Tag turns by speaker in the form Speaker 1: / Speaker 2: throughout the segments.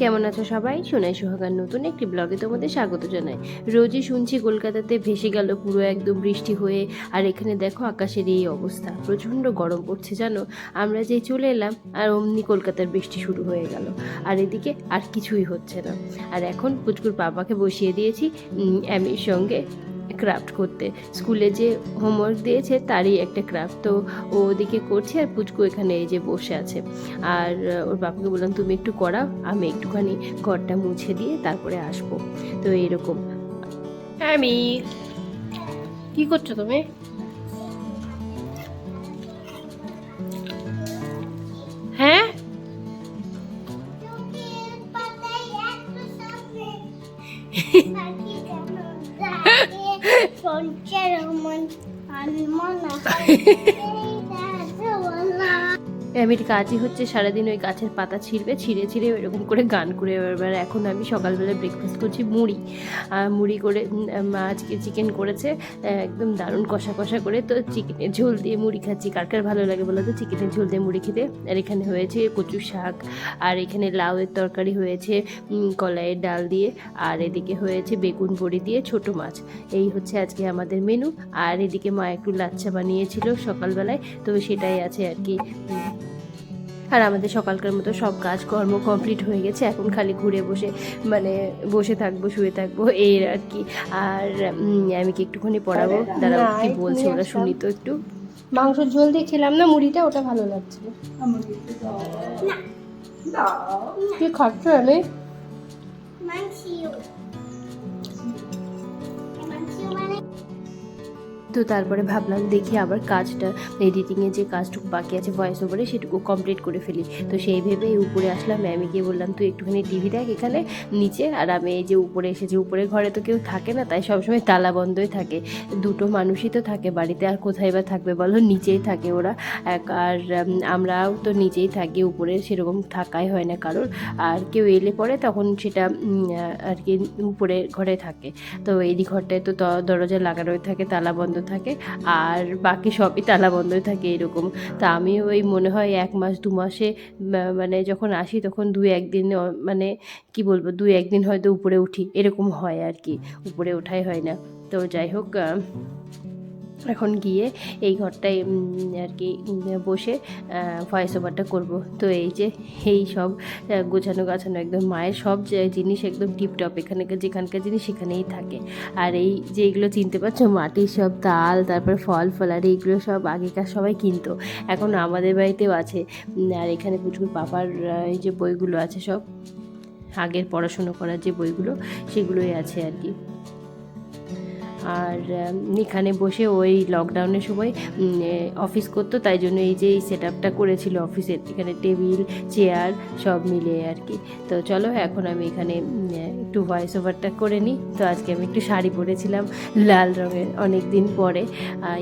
Speaker 1: কেমন আছো সবাই? সোনাই সোহাগার নতুন একটি ব্লগে তোমাদের স্বাগত জানাই। রোজই শুনছি কলকাতাতে ভেসে গেল পুরো একদম বৃষ্টি হয়ে, আর এখানে দেখো আকাশের এই অবস্থা। প্রচণ্ড গরম পড়ছে, জানো? আমরা যে চলে এলাম, আর অমনি কলকাতার বৃষ্টি শুরু হয়ে গেল। আর এদিকে আর কিছুই হচ্ছে না। আর এখন পুচকুর বাবাকে বসিয়ে দিয়েছি অ্যামির সঙ্গে ক্রাফট করতে। স্কুলে যে হোমওয়ার্ক দিয়েছে তারই একটা ক্রাফট তো ও ওদিকে করছে আর পুচকু এখানে এই যে বসে আছে। আর ওর বাবাকে বললাম, তুমি একটু করাও, আমি একটুখানি ঘরটা মুছে দিয়ে তারপরে আসব। তো এরকম। আমি কি করছ তুমি?
Speaker 2: রহমান আলমনা
Speaker 1: আমির কাজই হচ্ছে সারাদিন ওই গাছের পাতা ছিঁড়বে, ছিঁড়ে ছিঁড়ে এরকম করে গান করে এবার এখন আমি সকালবেলা ব্রেকফাস্ট করছি মুড়ি। আর মুড়ি করে আজকে চিকেন করেছে, একদম দারুণ কষা কষা করে। তো চিকেনের ঝোল দিয়ে মুড়ি খাচ্ছি। কার কার ভালো লাগে বলো তো? চিকেনের ঝোল দিয়ে মুড়ি খেতে। আর এখানে হয়েছে কচু শাক, আর এখানে লাউয়ের তরকারি হয়েছে কলাইয়ের ডাল দিয়ে। আর এদিকে হয়েছে বেগুন বড়ি দিয়ে ছোট মাছ। এই হচ্ছে আজকে আমাদের মেনু আর এদিকে মা একটু লাচ্ছা বানিয়েছিল সকালবেলায়। তো সেটাই আছে আর কি আর আমাদের সকালকার মতো সব কাজ কর্ম কমপ্লিট হয়ে গেছে। এখন খালি ঘুরে বসে মানে বসে থাকব শুয়ে থাকব এই আর কি। আর আমি কি একটুখানি পড়াবো?
Speaker 3: না,
Speaker 1: কি বলছে ওরা শুনি তো একটু।
Speaker 3: মাংসের ঝোল দিয়ে খেলাম না মুড়িটা ওটা ভালো লাগছিল কি খাচ্ছ আমি
Speaker 1: তো তারপরে ভাবলাম দেখি আবার কাজটা এডিটিংয়ে যে কাজটুকু বাকি আছে ভয়েস ওভারে সেটুকু কমপ্লিট করে ফেলি। তো সেই ভেবে উপরে আসলাম আমি গিয়ে বললাম, তুই একটুখানি টিভি দেখ এখানে, নিচে, আর আমি এই যে উপরে এসেছি, উপরে ঘরে তো কেউ থাকে না, তাই সবসময় তালা বন্ধই থাকে। দুটো মানুষই তো থাকে, বাড়িতে আর কোথায় বা থাকবে বলো, নিচেই থাকে ওরা। এক- আর আমরাও তো নিচেই থাকি, উপরে সেরকম থাকাই হয় না কারোর। আর কেউ এলে পরে তখন সেটা আর কি, উপরে ঘরে থাকে। তো এই ঘরটায় তো দরজা লাগানোই থাকে, তালা বন্ধ থাকে, আর বাকি সবই তালা বন্ধই থাকে এরকম। তা আমি ওই মনে হয় এক মাস, দু মাসে মানে যখন আসি তখন দু একদিন মানে কি বলব দু একদিন হয়তো উপরে উঠি, এরকম হয় আর কি। উপরে ওঠাই হয় না। তো যাই হোক এখন গিয়ে এই ঘরটায় আর কি বসে ভয়েস ওভারটা করব। তো এই যে, এই সব গোছানো গাছানো একদম মায়ের সব জিনিস একদম টিপটপ এখানকার যেখানকার জিনিস সেখানেই থাকে। আর এই যে এগুলো চিনতে পারছ, মাটির সব তাল, তারপর ফল ফলারি এইগুলো সব আগেকার সবাই কিনতো। এখন আমাদের বাড়িতেও আছে। আর এখানে প্রচুর পাপার এই যে বইগুলো আছে সব, আগের পড়াশুনো করার যে বইগুলো, সেগুলোই আছে আর কি। আর এখানে বসে ওই লকডাউনের সময় অফিস করতো, তাই জন্য এই যে এই সেট আপটা করেছিল অফিসের এখানে টেবিল চেয়ার সব মিলে আর কি। তো চলো, এখন আমি এখানে একটু ভয়েস ওভারটা করে নিই। তো আজকে আমি একটু শাড়ি পরেছিলাম লাল রঙের অনেক দিন পরে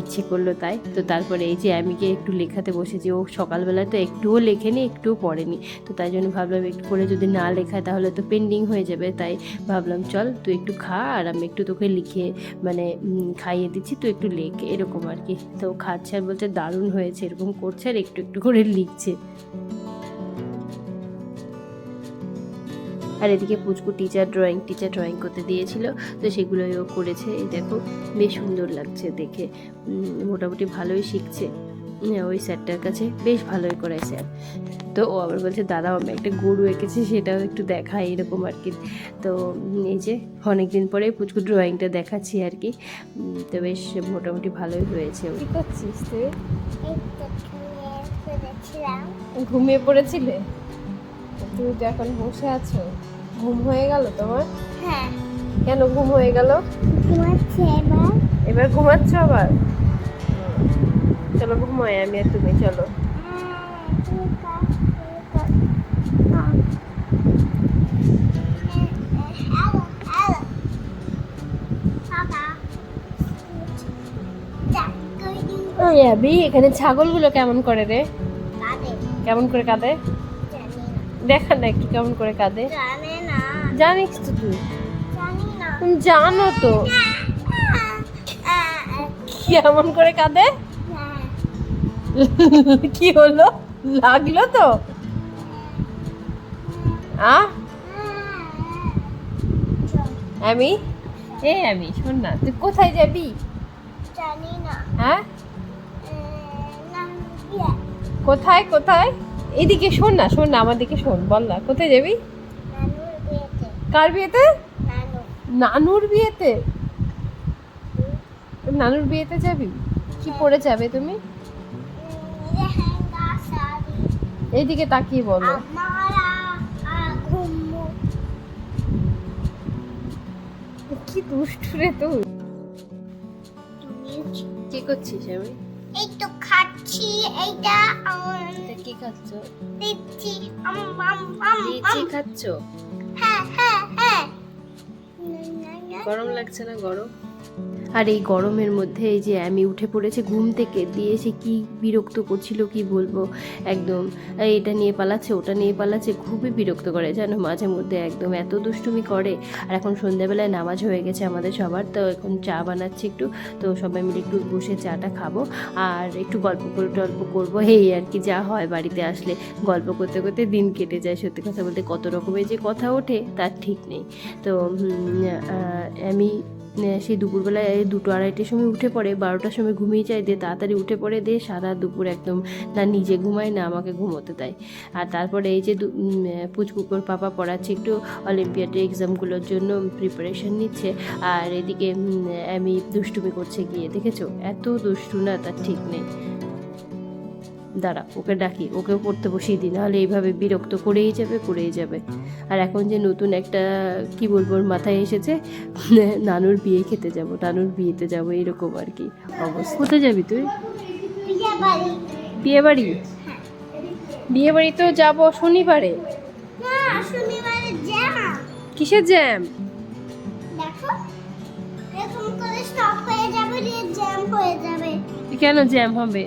Speaker 1: ইচ্ছে করল তাই। তো তারপরে এই যে আমি আমিকে একটু লেখাতে বসেছি, ও সকালবেলা তো একটুও লেখেনি, একটুও পড়েনি। তো তাই জন্য ভাবলাম একটু করে যদি না লেখায় তাহলে তো পেন্ডিং হয়ে যাবে, তাই ভাবলাম চল তুই একটু খা, আর আমি একটু তোকে লিখে মানে খাইয়ে দিচ্ছি, তো একটু লেখ এরকম আর কি। তো খাচ্ছে আর বলছে, দারুণ হয়েছে। এরকম করছে আর একটু একটু করে লিখছে। আর এদিকে পুচকু টিচার ড্রয়িং টিচার ড্রয়িং করতে দিয়েছিল। তো সেগুলোই ও করেছে। দেখো, বেশ সুন্দর লাগছে দেখে। মোটামুটি ভালোই শিখছে। ওই স্যারটার কাছে বেশ ভালোই করায় স্যার তো ও আবার বলছে দাঁড়াও আমি একটা গরু এঁকেছি সেটাও একটু দেখাই এরকম আর কি তো এই যে অনেকদিন পরে পুচকু ড্রয়িংটা দেখাচ্ছি আর কি তো বেশ মোটামুটি ভালোই হয়েছে
Speaker 3: কি করছিস তুই? ঘুমিয়ে পড়েছিলে? তুমি তো এখন বসে আছো। ঘুম হয়ে গেল তোমার?
Speaker 2: হ্যাঁ।
Speaker 3: কেন ঘুম হয়ে গেল?
Speaker 2: ঘুমাচ্ছে এবার।
Speaker 3: এবার ঘুমাচ্ছ আবার? চলো ঘুমাই আমি আর তুমি চলো। অ্যাবি এখানে ছাগলগুলো কেমন করে রে? কেমন করে কাঁদে? দেখা না একটু কেমন করে কাঁদে।
Speaker 2: জানে না।
Speaker 3: জানিস তো। তুই
Speaker 2: জানো
Speaker 3: তো কেমন করে কাঁদে? কি হলো? লাগল তো? আ? আমি এ আমি শোন না তুই কোথায় যাবি?
Speaker 2: জানি না
Speaker 3: হ্যাঁ কোথায় কোথায়? এদিকে শোন না শোন না আমার দিকে শোন বল না কোথায় যাবি? কার বিয়েতে? নানুর বিয়েতে। নানুর বিয়েতে যাবি? কি পরে যাবে তুমি? এইদিকে তাকিয়ে বলো। কি দুষ্টু রে তুই। কি করছিস আমি?
Speaker 2: এই তো খাচ্ছি এইটা আমার
Speaker 3: কি খাচ্ছ?
Speaker 2: দিচ্ছি
Speaker 3: লিচি খাচ্ছ?
Speaker 2: হ্যাঁ হ্যাঁ হ্যাঁ।
Speaker 3: গরম লাগছে না গরম?
Speaker 1: আর এই গরমের মধ্যে এই যে আমি উঠে পড়েছে, ঘুম থেকে, দিয়ে সে কি বিরক্ত করছিল কি বলব? একদম, এটা নিয়ে পালাচ্ছে, ওটা নিয়ে পালাচ্ছে, খুবই বিরক্ত করে জানো মাঝে মধ্যে একদম। এত দুষ্টুমি করে। আর এখন সন্ধ্যাবেলায় নামাজ হয়ে গেছে আমাদের সবার, তো এখন চা বানাচ্ছি একটু, তো সবাই মিলে একটু বসে চাটা খাব। আর একটু গল্প করে টল্প করব, এই আর কি যা হয় বাড়িতে আসলে। গল্প করতে করতে দিন কেটে যায়, সত্যি কথা বলতে কত রকমের যে কথা ওঠে, তার ঠিক নেই। তো আমি সেই দুপুরবেলায় এই দুটো আড়াইটার সময় উঠে পড়ে বারোটার সময় ঘুমিয়ে যায় দিয়ে তাড়াতাড়ি উঠে পড়ে দিয়ে সারা দুপুর একদম না নিজে ঘুমায় না আমাকে ঘুমোতে দেয়। আর তারপরে এই যে আহ, পাপা পড়াচ্ছে একটু অলিম্পিয়াডের এক্সামগুলোর জন্য প্রিপারেশন নিচ্ছে আর এদিকে আমি দুষ্টুমি করছে গিয়ে দেখেছ? এত দুষ্টু না তার ঠিক নেই। দাঁড়া ওকে ডাকি ওকেও পড়তে বসিয়ে দিই নাহলে এইভাবে বিরক্ত করেই যাবে করেই যাবে। আর এখন যে নতুন একটা কি বলব ওর মাথায় এসেছে নানুর বিয়ে খেতে যাব নানুর বিয়েতে যাব এরকম আর কি অবস্থা। কোথায় যাবি তুই?
Speaker 2: বিয়ে বাড়ি
Speaker 1: বিয়ে বাড়ি
Speaker 3: তো যাব শনিবারে। কিসের জ্যাম?
Speaker 1: কেন জ্যাম হবে?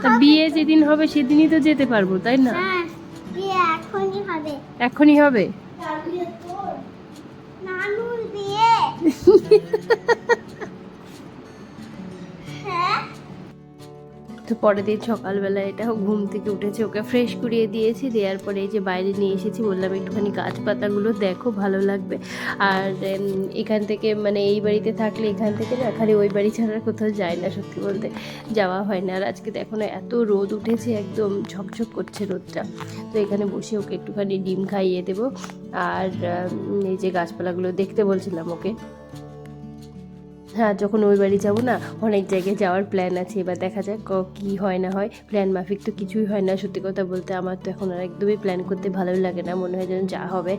Speaker 1: তা বিয়ে যেদিন হবে সেদিনই তো যেতে পারব তাই না?
Speaker 2: হ্যাঁ বিয়ে এখনই হবে।
Speaker 1: এখনই হবে?
Speaker 2: নানুর বিয়ে।
Speaker 1: তো পরের দিন সকালবেলা এটা ঘুম থেকে উঠেছে, ওকে ফ্রেশ করিয়ে দিয়েছি, দেওয়ার পরে এই যে বাইরে নিয়ে এসেছি, বললাম একটুখানি গাছপাতাগুলো দেখো, ভালো লাগবে। আর এখান থেকে মানে এই বাড়িতে থাকলে এখান থেকে না, খালি ওই বাড়ি ছাড়া কোথাও যায় না, সত্যি বলতে। যাওয়া হয় না। আর আজকে দেখো না, এত রোদ উঠেছে, একদম ঝকঝক করছে রোদটা। তো এখানে বসে ওকে একটুখানি ডিম খাইয়ে দেবো। আর এই যে গাছপালাগুলো দেখতে বলছিলাম ওকে। হ্যাঁ যখন ওই বাড়ি যাব না, অনেক জায়গায় যাওয়ার প্ল্যান আছে। এবার দেখা যাক ক- হয় না হয়। প্ল্যান মাফিক তো কিছুই হয় না, সত্যি কথা বলতে আমার তো এখন আর একদমই প্ল্যান করতে ভালোই লাগে না। মনে হয় যেন যা হবে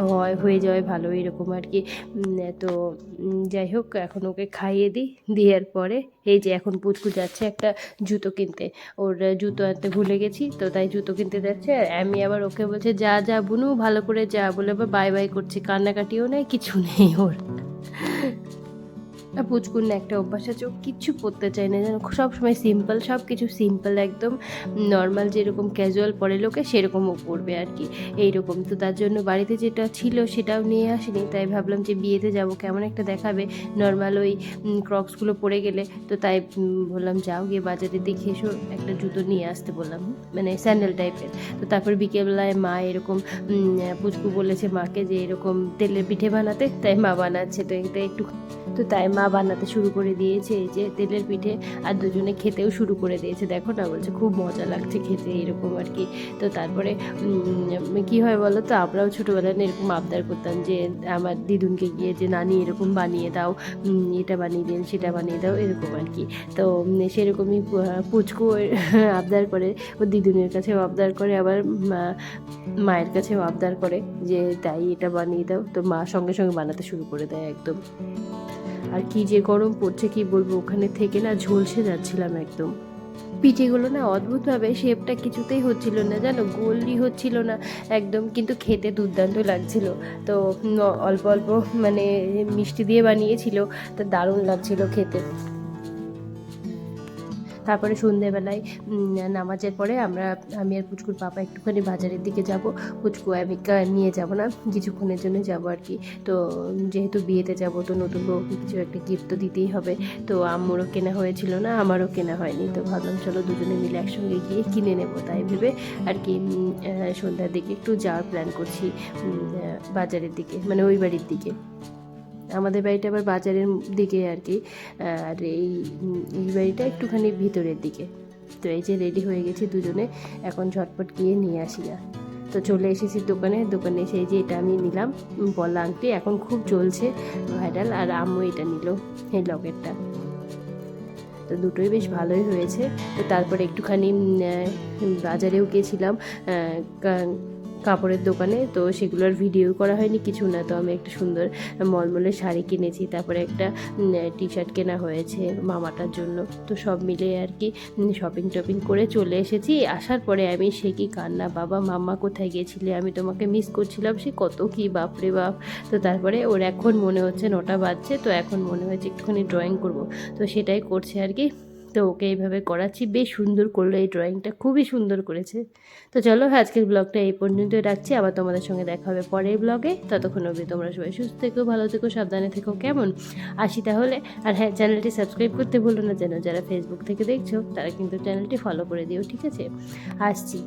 Speaker 1: হয়, হয়ে যাবে ভালো, এরকম আর কি। তো যাই হোক, এখন ওকে খাইয়ে দিই। দেওয়ার পরে এই যে এখন পুচকু যাচ্ছে একটা জুতো কিনতে। ওর জুতো আনতে ভুলে গেছি, তো তাই জুতো কিনতে যাচ্ছে। আর আমি আবার ওকে বলছে, যা যা, বুনু, ভালো করে যা। বলে আবার বাই বাই করছে। কান্নাকাটিও নেই, কিছু নেই ওর। আর পুচকুর না একটা অভ্যাস আছে, ও কিচ্ছু পরতে চায় না, যেন সব সময় সিম্পল সব কিছু সিম্পল একদম নর্মাল যেরকম ক্যাজুয়াল পরে লোকে সেরকমও পরবে আর কি, এইরকম। তো তার জন্য বাড়িতে যেটা ছিল সেটাও নিয়ে আসিনি, তাই ভাবলাম যে বিয়েতে যাব, কেমন একটা দেখাবে নর্মাল ওই ক্রক্সগুলো পরে গেলে তো তাই বললাম, যাও গিয়ে বাজারে দেখে এসো, একটা জুতো নিয়ে আসতে বললাম মানে স্যান্ডেল টাইপের তো তারপর বিকেলবেলায় মা এরকম পুচকু বলেছে মাকে যে এরকম তেলের পিঠে বানাতে, তাই মা বানাচ্ছে, তো একটু তো তাই মা বানাতে শুরু করে দিয়েছে এই যে তেলের পিঠে আর দুজনে খেতেও শুরু করে দিয়েছে। দেখো না, বলছে খুব মজা লাগছে খেতে এরকম আর কি। তো তারপরে কি হয় বলো তো? আমরাও ছোটোবেলায় এরকম আবদার করতাম যে আমার দিদুনকে গিয়ে যে, নানি, এরকম বানিয়ে দাও এটা বানিয়ে দিন, সেটা বানিয়ে দাও, এরকম আর কি। তো সেরকমই পুচকু আবদার করে ও দিদুনের কাছেও আবদার করে, আবার মা- মায়ের কাছেও আবদার করে যে, তাই এটা বানিয়ে দাও। তো মা সঙ্গে সঙ্গে বানাতে শুরু করে দেয় একদম। আর কি যে গরম পড়ছে কি বলব, ওখানে থেকে না ঝলসে যাচ্ছিলাম একদম। পিঠেগুলো না অদ্ভুতভাবে শেপটা কিছুতেই হচ্ছিল না, জানো? গোলই হচ্ছিল না, একদম কিন্তু খেতে দুর্দান্ত লাগছিল। তো অল্প অল্প মানে মিষ্টি দিয়ে বানিয়েছিল, তো দারুণ লাগছিল খেতে। তারপরে সন্ধেবেলায় নামাজের পরে আমরা, আমি আর পুচকুর পাপা একটুখানি বাজারের দিকে যাব। পুচকু আমি নিয়ে যাব না, কিছুক্ষণের জন্য যাব আর কি। তো, যেহেতু বিয়েতে যাব, তো নতুন বউকে কিছু একটা গিফট তো দিতেই হবে। তো আম্মুরও কেনা হয়েছিল না, আমারও কেনা হয়নি। তো ভাবলাম চলো দুজনে মিলে একসঙ্গে গিয়ে কিনে নেব, তাই ভেবে আর কি সন্ধ্যার দিকে একটু যাওয়ার প্ল্যান করছি বাজারের দিকে মানে ওই বাড়ির দিকে। আমাদের বাড়িটা আবার বাজারের দিকে আর কি। আর এই এই বাড়িটা একটুখানি ভিতরের দিকে। তো এই যে রেডি হয়ে গেছি দুজনে, এখন ঝটপট গিয়ে নিয়ে আসি না তো চলে এসেছি দোকানে দোকানে এসে যে এটা আমি নিলাম। বলা আংটি, এখন খুব চলছে ভাইরাল, আর আম্মু এটা নিল, এই লকেটটা। তো দুটোই বেশ ভালোই হয়েছে। তো তারপরে একটুখানি বাজারেও গিয়েছিলাম কাপড়ের দোকানে, তো সেগুলোর ভিডিও করা হয়নি, কিছু না। তো আমি একটা সুন্দর মলমলের শাড়ি কিনেছি, তারপরে একটা টি শার্ট কেনা হয়েছে মামাটার জন্য। তো সব মিলে আর কি শপিং টপিং করে চলে এসেছি। আসার পরে আমি, সে কি কান্না, বাবা, মাম্মা কোথায় গিয়েছিলে আমি তোমাকে মিস করছিলাম, সে কত কি বাপরে বাপ। তো তারপরে ওর এখন মনে হচ্ছে নটা বাজছে, তো এখন মনে হয়েছে একটুখানি ড্রয়িং করব। তো সেটাই করছে আর কি। তো ওকে এইভাবে করাচ্ছি। বেশ সুন্দর করল এই ড্রয়িংটা খুবই সুন্দর করেছে। তো চলো, আজকের ব্লগটা এই পর্যন্তই রাখছি। আবার তোমাদের সঙ্গে দেখা হবে পরের ব্লগে ততক্ষণ অবধি তোমরা সবাই সুস্থ থেকো, ভালো থেকো, সাবধানে থেকো, কেমন? আসি তাহলে। আর হ্যাঁ চ্যানেলটি সাবস্ক্রাইব করতে ভুলো না যেন যারা ফেসবুক থেকে দেখছ, তারা কিন্তু চ্যানেলটি ফলো করে দিও, ঠিক আছে? আসছি।